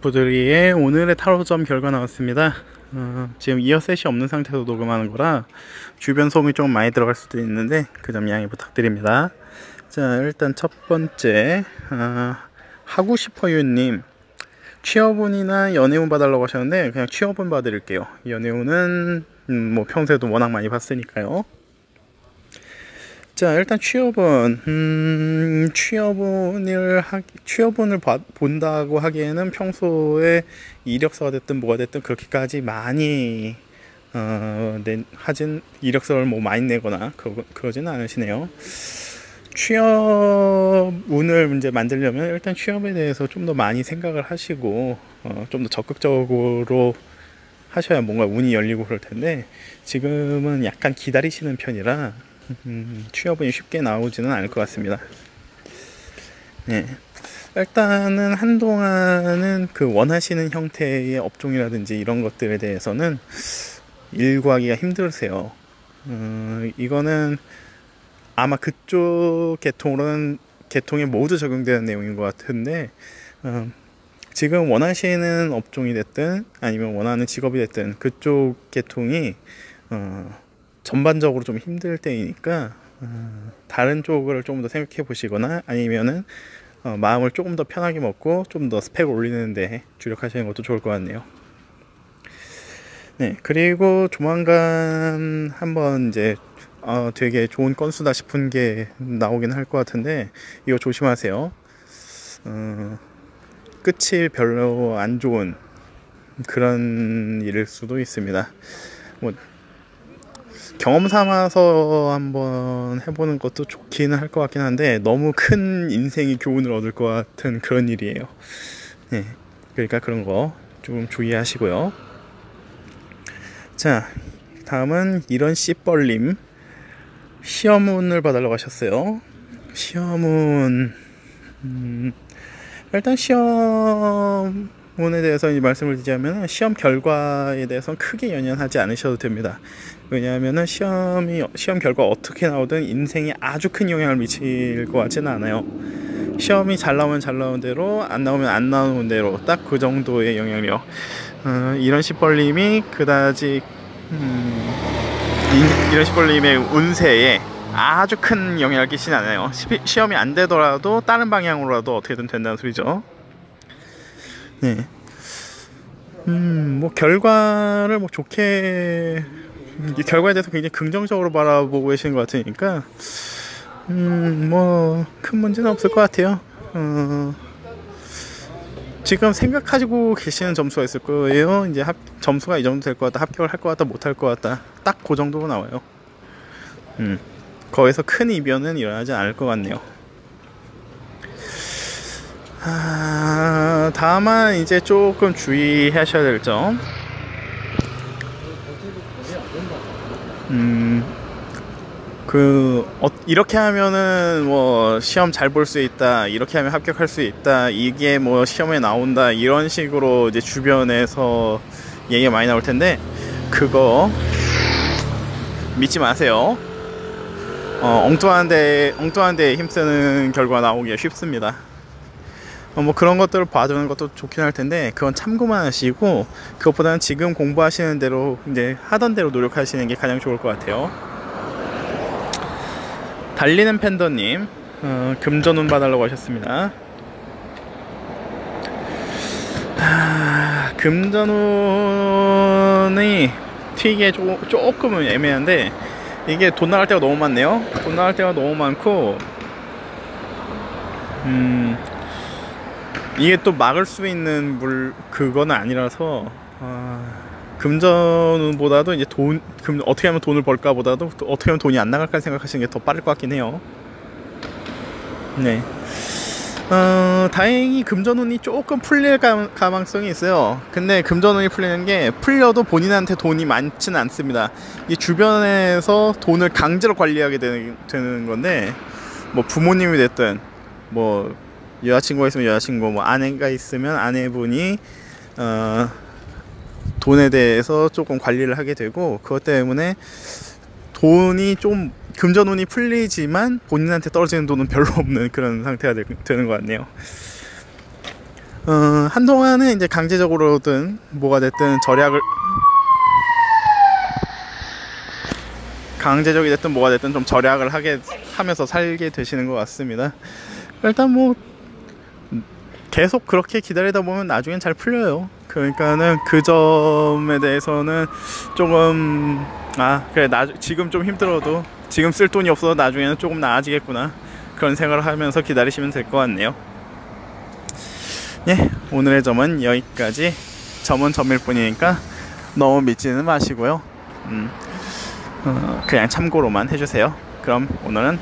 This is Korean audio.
부들이의 오늘의 타로점 결과 나왔습니다. 어, 지금 이어셋이 없는 상태로 녹음하는 거라 주변 소음이 좀 많이 들어갈 수도 있는데 그 점 양해 부탁드립니다. 자 일단 첫 번째 어, 하고 싶어요님 취업운이나 연애운 봐달라고 하셨는데 그냥 취업운 봐드릴게요. 연애운은 음, 뭐 평소에도 워낙 많이 봤으니까요. 자 일단 취업은 음, 취업운을 하, 취업운을 봐, 본다고 하기에는 평소에 이력서가 됐든 뭐가 됐든 그렇게까지 많이 어, 내, 하진 이력서를 뭐 많이 내거나 그러, 그러지는 않으시네요. 취업운을 이제 만들려면 일단 취업에 대해서 좀 더 많이 생각을 하시고 어, 좀 더 적극적으로 하셔야 뭔가 운이 열리고 그럴 텐데 지금은 약간 기다리시는 편이라 음, 취업은 쉽게 나오지는 않을 것 같습니다. 네. 일단은 한동안은 그 원하시는 형태의 업종이라든지 이런 것들에 대해서는 일 구하기가 힘들으세요. 음, 이거는 아마 그쪽 계통으로는 계통에 모두 적용되는 내용인 것 같은데 음, 지금 원하시는 업종이 됐든 아니면 원하는 직업이 됐든 그쪽 계통이 어, 전반적으로 좀 힘들 때이니까 어, 다른 쪽을 조금 더 생각해 보시거나 아니면은 어, 마음을 조금 더 편하게 먹고 좀 더 스펙 올리는데 주력하시는 것도 좋을 것 같네요. 네, 그리고 조만간 한번 이제 어, 되게 좋은 건수다 싶은 게 나오긴 할 것 같은데 이거 조심하세요. 어, 끝이 별로 안 좋은 그런 일일 수도 있습니다. 뭐 경험 삼아서 한번 해보는 것도 좋기는 할 것 같긴 한데 너무 큰 인생의 교훈을 얻을 것 같은 그런 일이에요. 네, 그러니까 그런 거좀 주의하시고요. 자, 다음은 이런 씨뻘님 시험운을 받으려고 하셨어요. 시험운 음, 일단 시험 부분에 대해서 말씀을 드리자면 시험 결과에 대해서는 크게 연연하지 않으셔도 됩니다. 왜냐하면 시험이 시험 결과 어떻게 나오든 인생에 아주 큰 영향을 미칠 것 같지는 않아요. 시험이 잘 나오면 잘 나오는 대로 안 나오면 안 나오는 대로 딱 그 정도의 영향력. 어, 이런 시벌님이 그다지 음, 이런 시벌님의 운세에 아주 큰 영향을 끼치지 않아요. 시, 험이 안 되더라도 다른 방향으로라도 어떻게든 된다는 소리죠. 네. 음, 뭐 결과를 뭐 좋게 결과에 대해서 굉장히 긍정적으로 바라보고 계시는 것 같으니까 음, 뭐 큰 문제는 없을 것 같아요. 어, 지금 생각하시고 계시는 점수가 있을 거예요. 이제 합, 점수가 이 정도 될 것 같다, 합격을 할 것 같다, 못 할 것 같다. 딱 그 정도로 나와요. 음, 거기서 큰 이변은 일어나지 않을 것 같네요. 아, 다만 이제 조금 주의하셔야 될 점. 음, 그 어, 이렇게 하면은 뭐 시험 잘 볼 수 있다, 이렇게 하면 합격할 수 있다, 이게 뭐 시험에 나온다 이런 식으로 이제 주변에서 얘기가 많이 나올 텐데 그거 믿지 마세요. 어, 엉뚱한 데 엉뚱한 데 힘쓰는 결과 나오기가 쉽습니다. 어, 뭐 그런 것들을 봐주는 것도 좋긴 할 텐데 그건 참고만 하시고 그것보다는 지금 공부하시는 대로 이제 하던 대로 노력하시는 게 가장 좋을 것 같아요. 달리는 팬더님 어, 금전운 봐달라고 하셨습니다. 하, 금전운이 튀기에 조, 조금은 애매한데 이게 돈 나갈 때가 너무 많네요. 돈 나갈 때가 너무 많고 음 이게 또 막을 수 있는 물 그거는 아니라서 아, 금전보다도 이제 돈 금, 어떻게 하면 돈을 벌까보다도 어떻게 하면 돈이 안 나갈까 생각하시는 게 더 빠를 것 같긴 해요. 네. 어, 다행히 금전운이 조금 풀릴 가, 가능성이 있어요. 근데 금전운이 풀리는 게 풀려도 본인한테 돈이 많지는 않습니다. 이 주변에서 돈을 강제로 관리하게 되는, 되는 건데, 뭐 부모님이 됐든, 뭐 여자친구가 있으면 여자친구, 뭐 아내가 있으면 아내분이 어, 돈에 대해서 조금 관리를 하게 되고 그것 때문에 돈이 좀 금전운이 풀리지만 본인한테 떨어지는 돈은 별로 없는 그런 상태가 되, 는것 같네요. 어, 한동안은 이제 강제적으로든 뭐가 됐든 절약을 강제적이 됐든 뭐가 됐든 좀 절약을 하게 하면서 살게 되시는 것 같습니다. 일단 뭐 계속 그렇게 기다리다 보면 나중엔 잘 풀려요. 그러니까는 그 점에 대해서는 조금 아 그래 나 지금 좀 힘들어도 지금 쓸 돈이 없어도 나중에는 조금 나아지겠구나 그런 생각을 하면서 기다리시면 될 것 같네요. 예 오늘의 점은 여기까지 점은 점일 뿐이니까 너무 믿지는 마시고요. 음, 어, 그냥 참고로만 해주세요. 그럼 오늘은